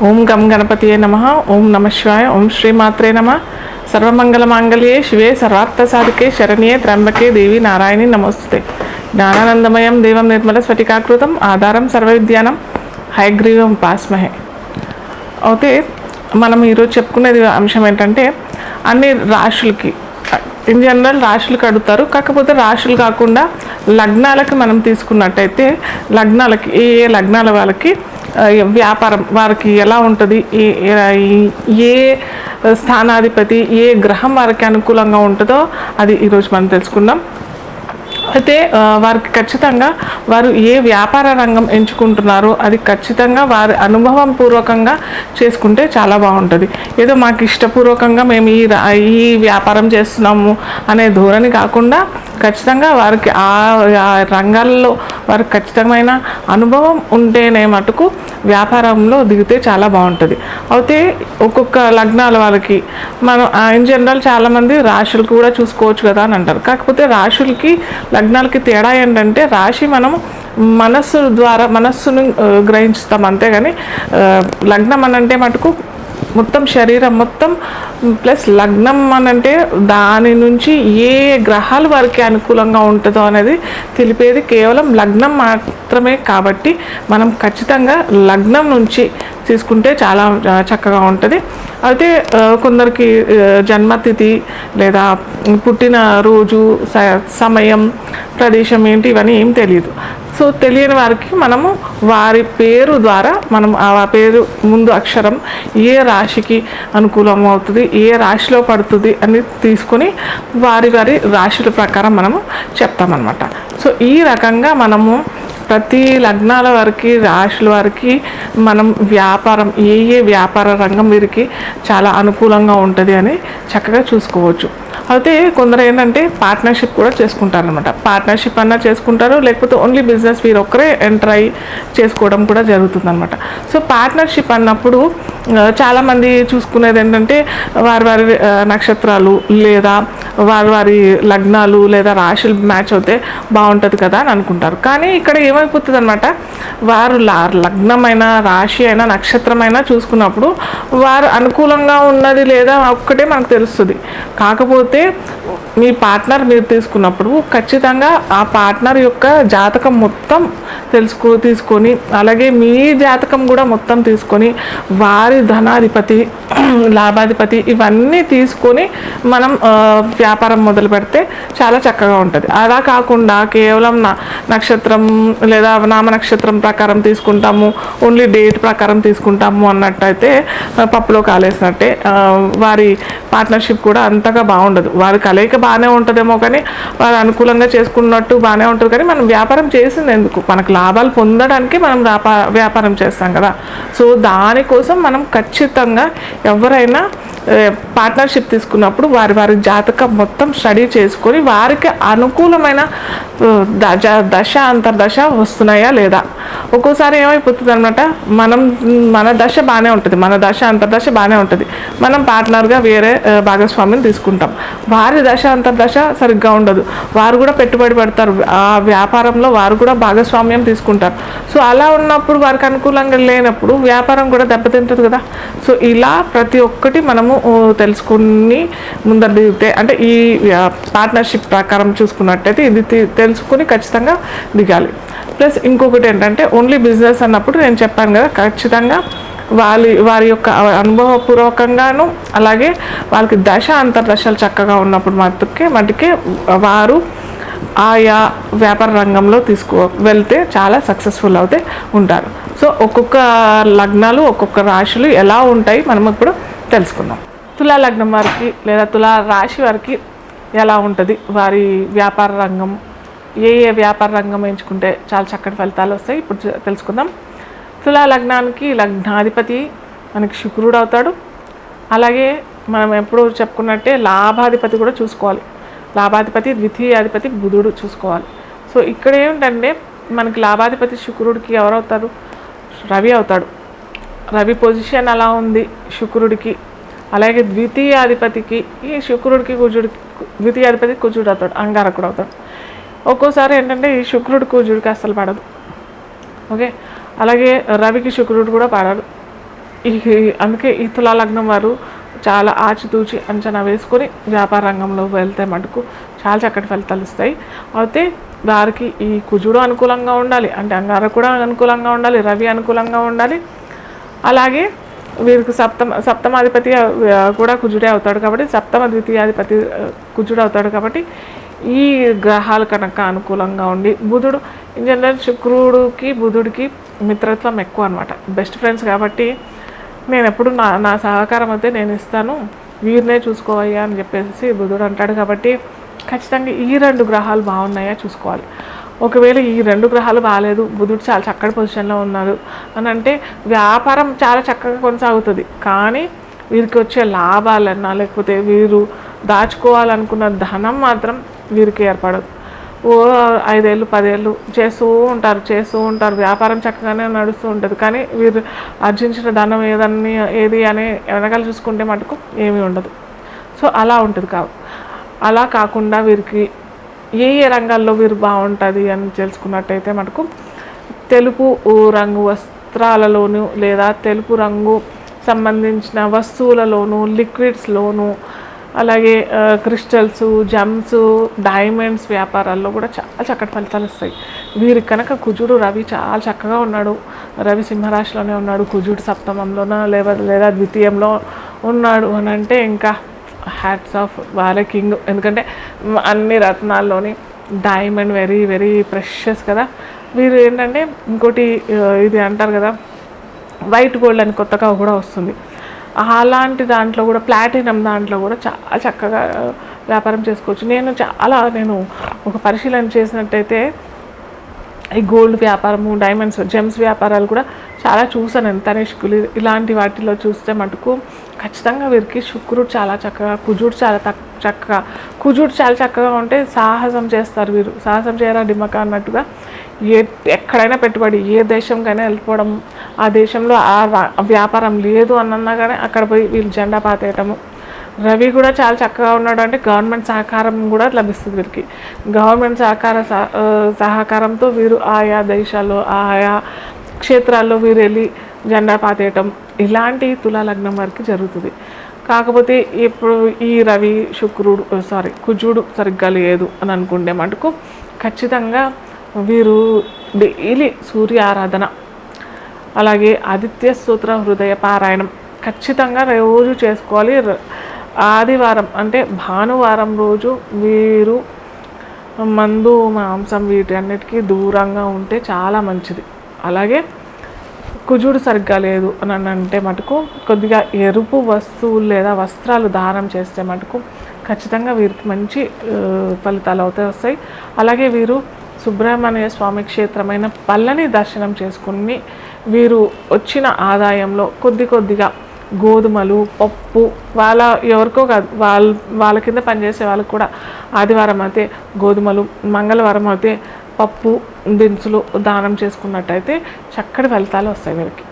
ఓం గం గణపతియే నమ ఓం నమ శివాయ ఓం శ్రీమాత్రే నమ. సర్వమంగళమాంగళ్యే శివే సర్వార్థసాధికే శరణ్యే త్రంబకే దేవి నారాయణి నమస్తే జ్ఞానానందమయం దేవం నిర్మల స్ఫటికాకృతం ఆధారం సర్వవిద్యానం హైగ్రీవం పాస్మహే. అయితే మనం ఈరోజు చెప్పుకునేది అంశం ఏంటంటే అన్ని రాశులకి ఇన్ జనరల్ రాశులకు అడుగుతారు కాకపోతే రాశులు కాకుండా లగ్నాలకి మనం తీసుకున్నట్టయితే లగ్నాలకి ఏ ఏ లగ్నాల వాళ్ళకి వ్యాపారం వారికి ఎలా ఉంటుంది? ఏ ఏ- స్థానాధిపతి ఏ గ్రహం వారికి అనుకూలంగా ఉంటుందో అది ఈరోజు మనం తెలుసుకుందాం. అయితే వారికి ఖచ్చితంగా వారు ఏ వ్యాపార రంగం ఎంచుకుంటున్నారో అది ఖచ్చితంగా వారి అనుభవం పూర్వకంగా చేసుకుంటే చాలా బాగుంటుంది. ఏదో మాకు ఇష్టపూర్వకంగా మేము ఈ రా- ఈ వ్యాపారం చేస్తున్నాము అనే ధోరణి కాకుండా ఖచ్చితంగా వారికి ఆ ఆ రంగాల్లో వారికి ఖచ్చితమైన అనుభవం ఉంటేనే మటుకు వ్యాపారంలో దిగితే చాలా బాగుంటుంది. అయితే ఒక్కొక్క లగ్నాల వాళ్ళకి మనం ఇన్ జనరల్ చాలామంది రాశులు కూడా చూసుకోవచ్చు కదా అని అంటారు. కాకపోతే రాశులకి లగ్నాలకి తేడా ఏంటంటే రాశి మనం మనస్సు ద్వారా మనస్సును గ్రహించుతాం అంతేగాని లగ్నం అనంటే మటుకు మొత్తం శరీరం మొత్తం ప్లస్ లగ్నం అనంటే దాని నుంచి ఏ గ్రహాలు వారికి అనుకూలంగా ఉంటుందో అనేది తెలిపేది కేవలం లగ్నం మాత్రమే కాబట్టి మనం ఖచ్చితంగా లగ్నం నుంచి తీసుకుంటే చాలా చక్కగా ఉంటుంది. అయితే కొందరికి జన్మతిథి లేదా పుట్టిన రోజు స- సమయం ప్రదేశం ఏంటి ఇవన్నీ ఏం తెలియదు. సో తెలియని వారికి మనము వారి పేరు ద్వారా మనం ఆ పేరు ముందు అక్షరం ఏ రాశికి అనుకూలం అవుతుంది ఏ రాశిలో పడుతుంది అని తీసుకొని వారి వారి రాశుల ప్రకారం మనము చెప్తామన్నమాట. సో ఈ రకంగా మనము ప్రతి లగ్నాల వారికి రాశుల వారికి మనం వ్యాపారం ఏ ఏ వ్యాపార రంగం వీరికి చాలా అనుకూలంగా ఉంటుంది అని చక్కగా చూసుకోవచ్చు. అయితే కొందరు ఏంటంటే పార్ట్నర్షిప్ కూడా చేసుకుంటారు అనమాట పార్ట్నర్షిప్ అన్నా చేసుకుంటారు లేకపోతే ఓన్లీ బిజినెస్ వీరు ఒక్కరే ఎంటర్ అయ్యి చేసుకోవడం కూడా జరుగుతుందనమాట సో పార్ట్నర్షిప్ అన్నప్పుడు చాలామంది చూసుకునేది ఏంటంటే వారి వారి నక్షత్రాలు లేదా వారి వారి లగ్నాలు లేదా రాశులు మ్యాచ్ అవుతే బాగుంటుంది కదా అని అనుకుంటారు. కానీ ఇక్కడ ఏమైపోతుంది అనమాట వారు లగ్నమైన రాశి అయినా నక్షత్రమైనా చూసుకున్నప్పుడు వారు అనుకూలంగా ఉన్నది లేదా ఒక్కటే మనకు తెలుస్తుంది. కాకపోతే మీ పార్ట్నర్ మీరు తీసుకున్నప్పుడు ఖచ్చితంగా ఆ పార్ట్నర్ యొక్క జాతకం మొత్తం తెలుసుకో తీసుకొని అలాగే మీ జాతకం కూడా మొత్తం తీసుకొని వారి ధనాధిపతి లాభాధిపతి ఇవన్నీ తీసుకొని మనం వ్యాపారం మొదలు పెడితే చాలా చక్కగా ఉంటుంది. అలా కాకుండా కేవలం నా నక్షత్రం లేదా నామ నక్షత్రం ప్రకారం తీసుకుంటాము ఓన్లీ డేట్ ప్రకారం తీసుకుంటాము అన్నట్టయితే పప్పులో కాలేసినట్టే వారి పార్ట్నర్షిప్ కూడా అంతగా బాగుండదు. వారి కలయిక బాగానే ఉంటుందేమో కానీ వారు అనుకూలంగా చేసుకున్నట్టు బాగానే ఉంటుంది కానీ మనం వ్యాపారం చేసింది ఎందుకు? మనకు లాభాలు పొందడానికి మనం వ్యాపారం చేస్తాం కదా. సో దానికోసం మనం ఖచ్చితంగా ఎవరైనా పార్ట్నర్షిప్ తీసుకున్నప్పుడు వారి వారి జాతకం మొత్తం స్టడీ చేసుకొని వారికి అనుకూలమైన దశ దశ అంతర్దశ వస్తున్నాయా లేదా? ఒక్కోసారి ఏమైపోతుంది అనమాట మనం మన దశ బాగానే ఉంటుంది. మన దశ అంతర్దశ బాగానే ఉంటుంది. మనం పార్ట్నర్గా వేరే భాగస్వామిని తీసుకుంటాం. వారి దశ అంతర్దశ సరిగ్గా ఉండదు. వారు కూడా పెట్టుబడి పెడతారు. ఆ వ్యాపారంలో వారు కూడా భాగస్వామ్యం తీసుకుంటారు. సో అలా ఉన్నప్పుడు వారికి అనుకూలంగా లేనప్పుడు వ్యాపారం కూడా దెబ్బతింటుంది కదా. సో ఇలా ప్రతి ఒక్కటి మనము తెలుసుకుని ముందర దిగితే అంటే ఈ పార్ట్నర్షిప్ ప్రకారం చూసుకున్నట్టయితే ఇది తెలుసుకుని ఖచ్చితంగా దిగాలి. ప్లస్ ఇంకొకటి ఏంటంటే ఓన్లీ బిజినెస్ అన్నప్పుడు నేను చెప్పాను కదా ఖచ్చితంగా వారి వారి యొక్క అనుభవపూర్వకంగాను అలాగే వాళ్ళకి దశ అంతర్దశలు చక్కగా ఉన్నప్పుడు మటుకే మటుకే వారు ఆయా వ్యాపార రంగంలో తీసుకో వెళ్తే చాలా సక్సెస్ఫుల్ అవుతే ఉంటారు. సో ఒక్కొక్క లగ్నాలు ఒక్కొక్క రాశులు ఎలా ఉంటాయి మనం ఇప్పుడు తెలుసుకుందాం. తులా లగ్నం వారికి లేదా తులా రాశి వారికి ఎలా ఉంటుంది? వారి వ్యాపార రంగం ఏ ఏ వ్యాపార రంగం ఎంచుకుంటే చాలా చక్కటి ఫలితాలు వస్తాయి. ఇప్పుడు తెలుసుకుందాం. తులా లగ్నానికి లగ్నాధిపతి మనకి శుక్రుడు అవుతాడు. అలాగే మనం ఎప్పుడు చెప్పుకున్నట్టే లాభాధిపతి కూడా చూసుకోవాలి. లాభాధిపతి ద్వితీయాధిపతి బుధుడు చూసుకోవాలి. సో ఇక్కడ ఏమిటంటే మనకి లాభాధిపతి శుక్రుడికి ఎవరవుతారు? రవి అవుతాడు. రవి పొజిషన్ అలా ఉంది శుక్రుడికి. అలాగే ద్వితీయాధిపతికి ఈ శుక్రుడికి కుజుడికి ద్వితీయాధిపతి కుజుడు అవుతాడు. అంగారకుడు అవుతాడు. ఒక్కోసారి ఏంటంటే ఈ శుక్రుడు కుజుడికి అస్సలు పడదు. ఓకే? అలాగే రవికి శుక్రుడు కూడా పడడు ఈ అందుకే ఈ తులా లగ్నం వారు చాలా ఆచితూచి అంచనా వేసుకొని వ్యాపార రంగంలో వెళ్తే మటుకు చాలా చక్కటి ఫలితాలు ఇస్తాయి అయితే వారికి ఈ కుజుడు అనుకూలంగా ఉండాలి అంటే అంగార కూడా అనుకూలంగా ఉండాలి రవి అనుకూలంగా ఉండాలి. అలాగే వీరికి సప్తమ సప్తమాధిపతి కూడా కుజుడే అవుతాడు కాబట్టి సప్తమ ద్వితీయాధిపతి కుజుడు అవుతాడు కాబట్టి ఈ గ్రహాలు కనుక అనుకూలంగా ఉండి బుధుడు ఇన్ జనరల్ శుక్రుడికి బుధుడికి మిత్రత్వం ఎక్కువ అనమాట బెస్ట్ ఫ్రెండ్స్ కాబట్టి నేను ఎప్పుడు నా నా సహకారం అయితే నేను ఇస్తాను వీరినే చూసుకోవయ్యా అని చెప్పేసి బుధుడు అంటాడు కాబట్టి ఖచ్చితంగా ఈ రెండు గ్రహాలు బాగున్నాయా చూసుకోవాలి. ఒకవేళ ఈ రెండు గ్రహాలు బాగాలేదు బుధుడు చాలా చక్కటి పొజిషన్లో ఉన్నారు అని అంటే వ్యాపారం చాలా చక్కగా కొనసాగుతుంది. కానీ వీరికి వచ్చే లాభాలన్నా లేకపోతే వీరు దాచుకోవాలనుకున్న ధనం మాత్రం వీరికి ఏర్పడదు. ఓ ఐదేళ్ళు పదేళ్ళు చేస్తూ ఉంటారు చేస్తూ ఉంటారు వ్యాపారం చక్కగానే నడుస్తూ ఉంటుంది. కానీ వీరు ఆర్జించిన ధనం ఏదన్నీ ఏది అని వెనకాల చూసుకుంటే మటుకు ఏమీ ఉండదు. సో అలా ఉంటుంది కావు. అలా కాకుండా వీరికి ఏ ఏ రంగాల్లో వీరు బాగుంటుంది అని తెలుసుకున్నట్టయితే మనకు తెలుపు రంగు వస్త్రాలలోను లేదా తెలుపు రంగు సంబంధించిన వస్తువులలోను లిక్విడ్స్లోను అలాగే క్రిస్టల్స్ జమ్స్ డైమండ్స్ వ్యాపారాల్లో కూడా చాలా చక్కటి ఫలితాలు వస్తాయి. వీరికి కనుక కుజుడు రవి చాలా చక్కగా ఉన్నాడు. రవి సింహరాశిలోనే ఉన్నాడు. కుజుడు సప్తమంలోన లేదా లేదా ద్వితీయంలో ఉన్నాడు అని అంటే ఇంకా హ్యాట్స్ ఆఫ్ వారే కింగ్ ఎందుకంటే అన్ని రత్నాల్లోని డైమండ్ వెరీ వెరీ ప్రెషస్ కదా. వీరు ఏంటంటే ఇంకోటి ఇది అంటారు కదా వైట్ గోల్డ్ అని కొత్తగా కూడా వస్తుంది. అలాంటి దాంట్లో కూడా ప్లాటినం దాంట్లో కూడా చాలా చక్కగా వ్యాపారం చేసుకోవచ్చు. నేను చాలా నేను ఒక పరిశీలన చేసినట్టయితే ఈ గోల్డ్ వ్యాపారము డైమండ్స్ జెమ్స్ వ్యాపారాలు కూడా చాలా చూసాను నేను ఇలాంటి వాటిలో చూస్తే మటుకు ఖచ్చితంగా వీరికి శుక్రుడు చాలా చక్కగా కుజుడు చాలా తక్ చక్కగా కుజుడు చాలా చక్కగా ఉంటే సాహసం చేస్తారు వీరు. సాహసం చేయరా డిమ్మక అన్నట్టుగా ఏ ఎక్కడైనా పెట్టుబడి ఏ దేశంకైనా వెళ్ళిపోవడం ఆ దేశంలో ఆ వ్యాపారం లేదు అన్నన్నా కానీ అక్కడ పోయి వీళ్ళు జెండా పాతేయటము. రవి కూడా చాలా చక్కగా ఉన్నాడు అంటే గవర్నమెంట్ సహకారం కూడా లభిస్తుంది వీరికి. గవర్నమెంట్ సహకార సహ- సహకారంతో వీరు ఆయా దేశాల్లో ఆయా క్షేత్రాల్లో వీరు వెళ్ళి జెండా పాతేయటం ఇలాంటి తులాలగ్నం వారికి జరుగుతుంది. కాకపోతే ఇప్పుడు ఈ రవి శుక్రుడు సారీ కుజుడు సరిగ్గా లేదు అని అనుకుంటే మటుకు ఖచ్చితంగా వీరు డైలీ సూర్య ఆరాధన అలాగే ఆదిత్య సూత్ర హృదయ పారాయణం ఖచ్చితంగా రోజు చేసుకోవాలి. ఆదివారం అంటే భానువారం రోజు వీరు మందు మాంసం వీటన్నిటికీ దూరంగా ఉంటే చాలా మంచిది. అలాగే కుజుడు సరిగ్గా లేదు అని అంటే మటుకు కొద్దిగా ఎరుపు వస్తువులు లేదా వస్త్రాలు దానం చేస్తే మటుకు ఖచ్చితంగా వీరికి మంచి ఫలితాలు అవుతాయి వస్తాయి. అలాగే వీరు సుబ్రహ్మణ్య స్వామి క్షేత్రమైన పల్లని దర్శనం చేసుకుని వీరు వచ్చిన ఆదాయంలో కొద్ది కొద్దిగా గోధుమలు పప్పు వాళ్ళ ఎవరికో కాదు వాళ్ళ వాళ్ళ కింద పనిచేసే వాళ్ళకి కూడా ఆదివారం అయితే గోధుమలు మంగళవారం అయితే పప్పు దినుసులు దానం చేసుకున్నట్టయితే చక్కటి ఫలితాలు వస్తాయి వీరికి